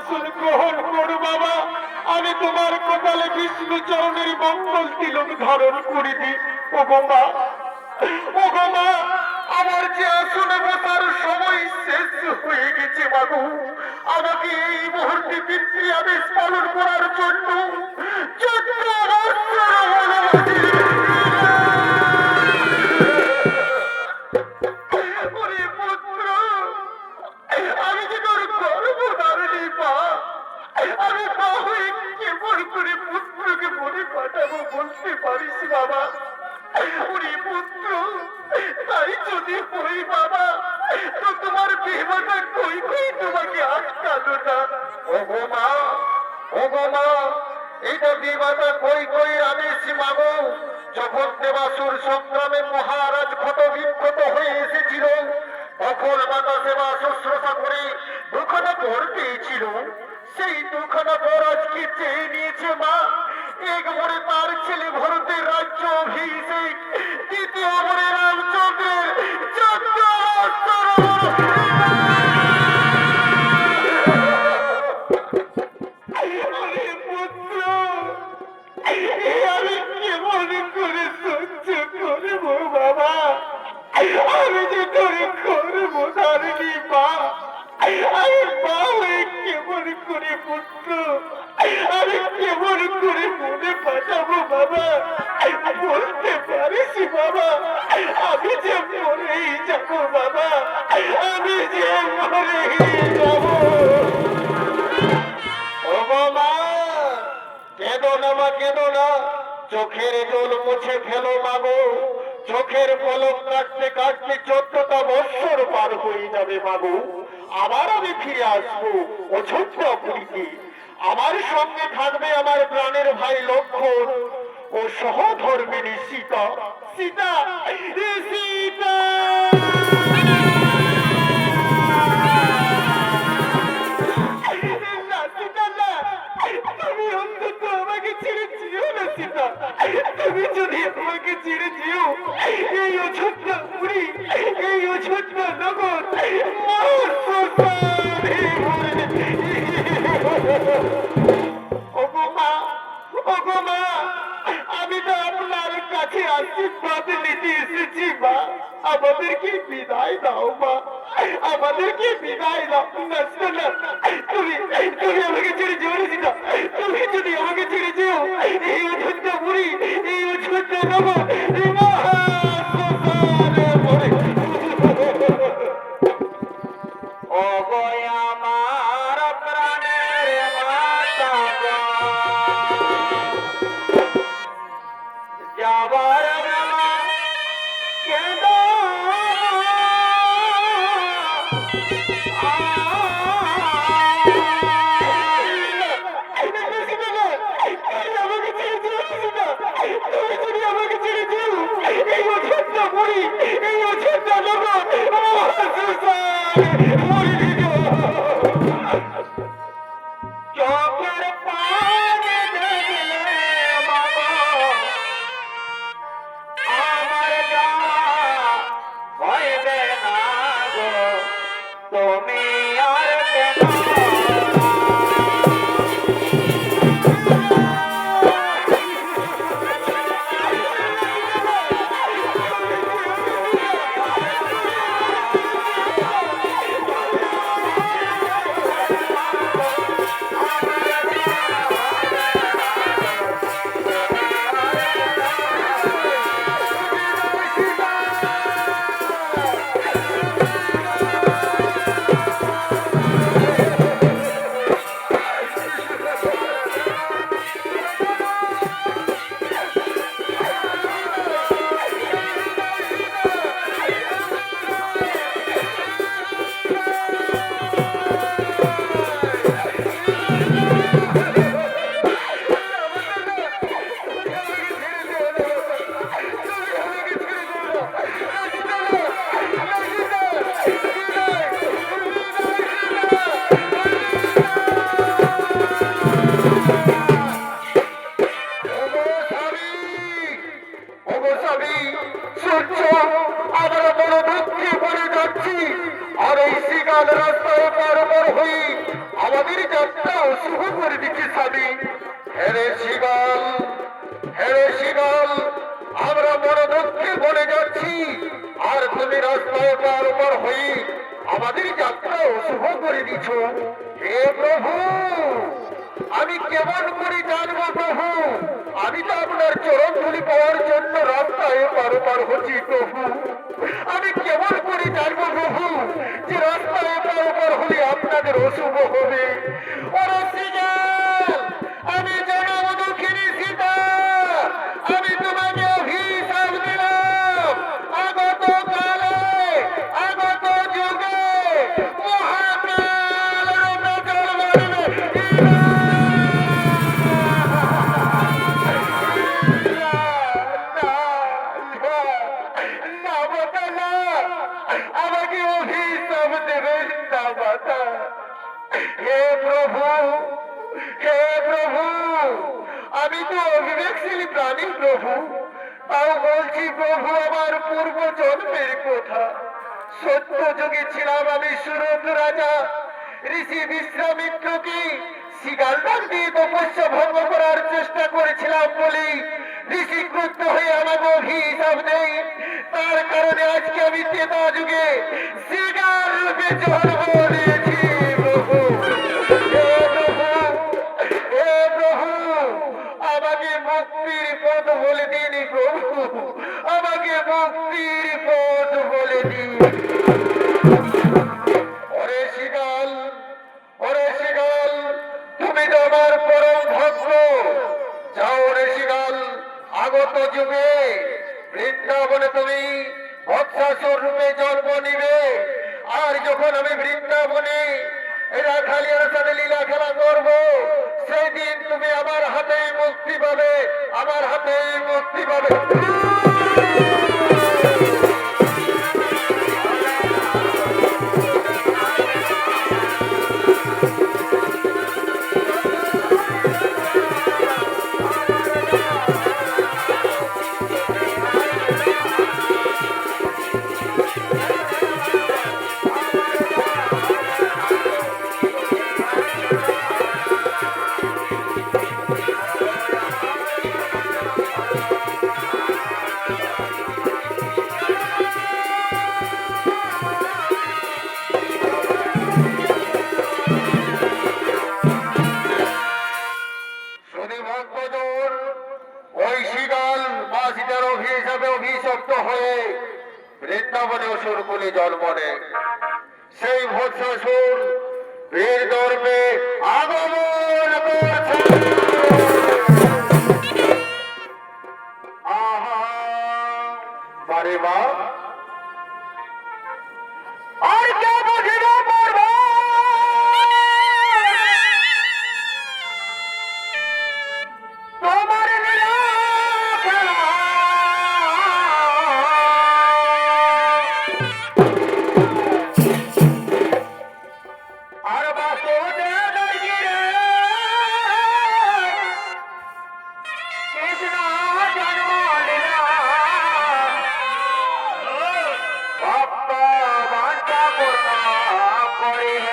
আসন গ্রহণ কর, বাবা। আমি তোমার কপালে বিষ্ণু চরণের মঙ্গল তিলক ধারণ করিনি ও গোমা ও গোমা আমার যে আসনে বসার সময় শেষ হয়ে গেছে, বাবু। আমাকে এই মুহূর্তে পিতৃ আদেশ পালন করার জন্য চোদ্দ বৎসর বলতে পারিস বাবা? ওরে পুত্র, তাই যদি হই বাবা, তো তোমার বিবাহটা কই কই তোমাকে আটকালো না। ও গো মা ও গো মা এটা বিবাহটা কই কই আদেশ মাগো যখন দেবাসুর সংগ্রামে মহারাজ ক্ষত বিক্ষত হয়ে এসেছিল, তখন মাতা সেবা শুশ্রূষা করে দুখানা বর পেয়েছিল। সেই দুখানা বর আজকে চেয়ে নিয়েছে মা। এক ভরে তার ছেলে ভরতের রাজ্য অভিষেক দ্বিতীয় রামচন্দ্রের চোদ্দ করে মনে পাঠাবো বাবা। বলতে পারিস, বাবা। আমি যে মরেই যাব, বাবা। আমি যে মরেই যাব। চোখের জল মুছে ফেলো মাগো চোখের পলক কাটতে কাটতে চোদ্দটা বৎসর পার হয়ে যাবে মাগো আবার আমি ফিরে আসব ছোট্ট পুরীতে আমার সঙ্গে থাকবে আমার প্রাণের ভাই লক্ষণ ও সহধর্মিনী সীতা। সীতা! সীতা। তুমি যদি আমাকে ছেড়ে যেও এই অছোট্ট পুরী, এই অছোট্ট নগর কাছে আশীর্বাদ নিতে এসেছি আমাদেরকে বিদায় দাও মা। আমাদেরকে বিদায় দাও। না তুমি তুমি আমাকে ছেড়ে না সীতা। তুমি যদি আমাকে যাবার বেলা কেঁদো আমাকে ছেড়ে যেও না, সীতা। তুমি যদি আমাকে ছেড়ে যেও, এই অযোধ্য বুড়ি, এই অযোধ্য নগর, মহাশ্মশানে ভরে রাস্তায় পার পার হই আমাদের যাত্রা অশুভ করে হেরে হেরে আমরা বড় দুঃখে বলে যাচ্ছি। আর তুমি রাস্তায় হই আমাদের যাত্রা অশুভ করে দিছ হে প্রভু, আমি কেমন করে জানব প্রভু? আমি তো আপনার চরণ ধুলি পাওয়ার জন্য রাস্তায় পার পার হচ্ছি প্রভু। আমি কেমন করে জানব প্রভু যে রাস্তায় পার পার হলে আপনাদের অশুভ হবে। ওরে আমি তো অবিবেকশীল প্রাণী প্রভু, তাও বলছি প্রভু, আমার পূর্ব জন্মের কথা। সত্য যুগে ছিলাম আমি সুরত রাজা, ঋষি বিশ্বামিত্রকে শিকাল ডাক দিয়ে তপস্যা ভঙ্গ করার চেষ্টা করেছিলাম বলি ঋষি ক্রুদ্ধ হয়ে আমাকে অভিশাপ নেই তার কারণে আজকে আমি তেতা যুগে শিকার রূপে জন্ম আগত যুগে বৃন্দাবনে তুমি বৎসাসুর রূপে জন্ম নিবে। আর যখন আমি বৃন্দাবনে খালি সাথে লীলা খেলা করব, সেই দিন তুমি আমার হাতেই মুক্তি পাবে, আমার হাতেই মুক্তি পাবে। কুলে জন্ম নেয়। সেই ভোট শ্বশুর বীর ধর্মে আগমন করছে। করুণা করে